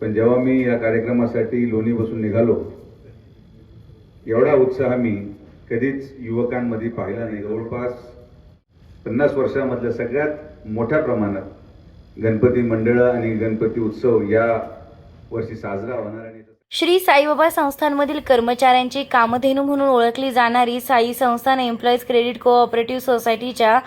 पण जेव्हा मी या कार्यक्रमासाठी लोणी बसून निघालो एवढा उत्साह मी कधीच युवकांमध्ये पाहिला नाही. जवळपास पन्नास वर्षामधल्या सगळ्यात मोठ्या प्रमाणात गणपती मंडळं आणि गणपती उत्सव या वर्षी साजरा होणार आणि श्री साईबाबा संस्थांमधील कर्मचाऱ्यांची कामधेनू म्हणून ओळखली जाणारी साई संस्थान एम्प्लॉईज क्रेडिट कोऑपरेटिव्ह सोसायटीच्या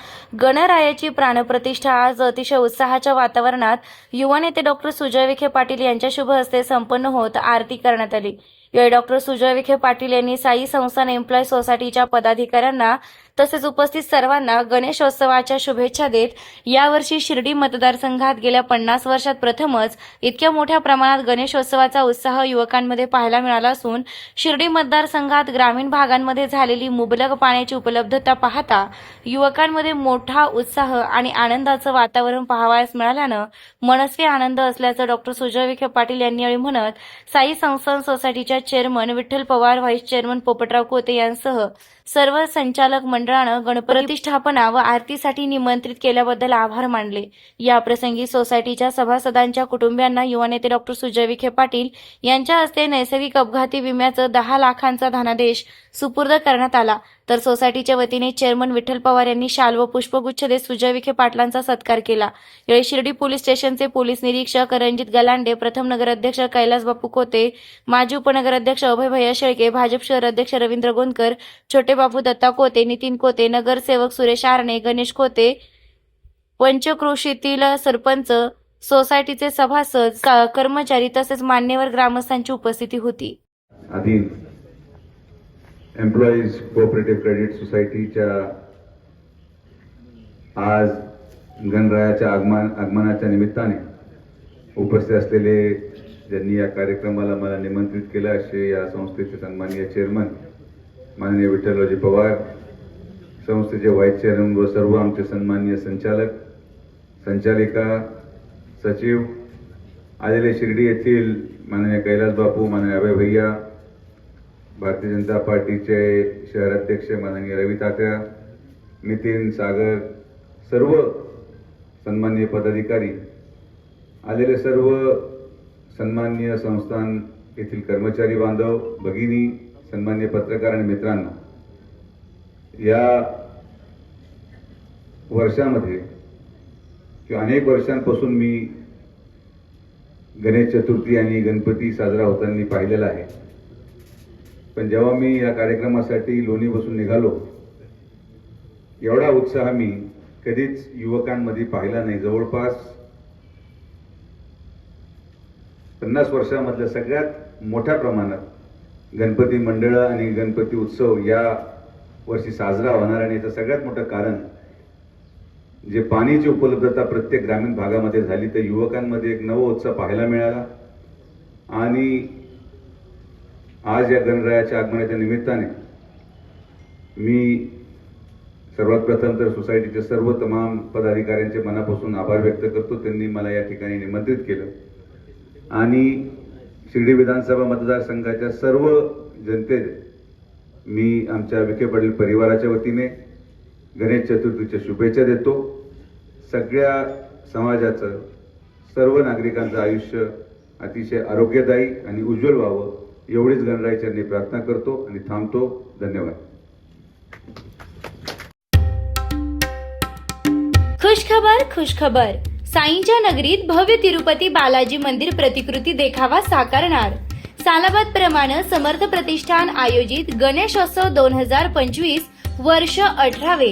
गणरायाची प्राणप्रतिष्ठा आज अतिशय उत्साहाच्या वातावरणात युवा नेते डॉक्टर सुजय विखे पाटील यांच्या शुभ हस्ते संपन्न होत आरती करण्यात आली. यावेळी डॉक्टर सुजय विखे पाटील यांनी साई संस्थान एम्प्लॉईज सोसायटीच्या पदाधिकाऱ्यांना तसेच उपस्थित सर्वांना गणेशोत्सवाच्या शुभेच्छा देत यावर्षी शिर्डी मतदारसंघात गेल्या पन्नास वर्षात प्रथमच इतक्या मोठ्या प्रमाणात गणेशोत्सवाचा उत्साह युवकांमध्ये पाहायला मिळाला असून शिर्डी मतदारसंघात ग्रामीण भागांमध्ये झालेली मुबलक पाण्याची उपलब्धता पाहता युवकांमध्ये मोठा उत्साह आणि आनंदाचं वातावरण पाहावयास मिळाल्यानं मनस्वी आनंद असल्याचं डॉक्टर सुजय विखे पाटील यांनी यावेळी म्हणत साई संस्थान सोसायटीच्या chairman Vitthal Pawar vice chairman Popatrao Kote यांसह सर्व संचालक मंडळानं गणप्रतिष्ठापना व आरतीसाठी निमंत्रित केल्याबद्दल आभार मानले. या प्रसंगी सोसायटीच्या सभासदांच्या कुटुंबियांना युवा नेते डॉक्टर सुजय विखे पाटील यांच्या हस्ते नैसर्गिक अपघाती विम्याचं दहा लाखांचा धनादेश सुपूर्द करण्यात आला. तर सोसायटीच्या वतीने चेअरमन विठ्ठल पवार यांनी शाल व पुष्पगुच्छ देत सुजय विखे पाटलांचा सत्कार केला. यावेळी शिर्डी पोलीस स्टेशनचे पोलीस निरीक्षक रणजित गलांडे प्रथम नगराध्यक्ष कैलास बापू कोते माजी उपनगराध्यक्ष अभय भैया शेळके भाजप शहर अध्यक्ष रवींद्र गोंदकर छोटे बापू दत्ता कोते नितीन कोते नगरसेवक सुरेश आरणे गणेश कोते पंचक्रोशीतील सरपंच सोसायटीचे सभासद का- कर्मचारी तसेच मान्यवर ग्रामस्थांची उपस्थिती होती. एम्प्लॉईज कोऑपरेटिव्ह क्रेडिट सोसायटीच्या आज गणरायाच्या आगमन आगमनाच्या निमित्ताने उपस्थित असलेले ज्यांनी या कार्यक्रमाला मला निमंत्रित केलं असे या संस्थेचे सन्माननीय चेअरमन माननीय विठ्ठलरावजी पवार संस्थेचे व्हाईस चेअरमन व सर्व आमचे सन्माननीय संचालक संचालिका सचिव आलेले शिर्डी येथील माननीय कैलास बापू माननीय अभय भैया भारतीय जनता पार्टीचे शहर अध्यक्ष माननीय रवी तात्या नितीन सागर सर्व सन्माननीय पदाधिकारी आलेले सर्व सन्माननीय संस्थान येथील कर्मचारी बांधव भगिनी सन्माननीय पत्रकार आणि मित्रांनो या वर्षामध्ये किंवा अनेक वर्षांपासून मी गणेश चतुर्थी आणि गणपती साजरा होताना पाहिलेला आहे. पण जेव्हा मी या कार्यक्रमासाठी लोणी बसून निघालो एवढा उत्साह मी कधीच युवकांमध्ये पाहिला नाही. जवळपास पन्नास वर्षामधल्या सगळ्यात मोठ्या प्रमाणात गणपती मंडळं आणि गणपती उत्सव या वर्षी साजरा होणार आणि याचं सगळ्यात मोठं कारण जे पाण्याची उपलब्धता प्रत्येक ग्रामीण भागामध्ये झाली तर युवकांमध्ये एक नवो उत्साह पाहायला मिळाला. आणि आज या गणरायाच्या आगमनाच्या निमित्ताने मी सर्वात प्रथम तर सोसायटीचे सर्व तमाम पदाधिकाऱ्यांचे मनापासून आभार व्यक्त करतो. त्यांनी मला या ठिकाणी निमंत्रित केलं. आणि शिर्डी विधानसभा मतदारसंघाच्या सर्व जनतेत मी आमच्या विखे पाटील परिवाराच्या वतीने गणेश चतुर्थीच्या शुभेच्छा देतो. सगळ्या समाजाचं सर्व नागरिकांचं आयुष्य अतिशय आरोग्यदायी आणि उज्ज्वल व्हावं. एवढीच गणरायाच्या प्रार्थना करतो आणि थांबतो. धन्यवाद. खुशखबर खुशखबर. साईंच्या नगरीत भव्य तिरुपती बालाजी मंदिर प्रतिकृती देखावा साकारणार. सालाबाद प्रमाणे समर्थ प्रतिष्ठान आयोजित गणेशोत्सव दोन हजार पंचवीस वर्ष अठरावे.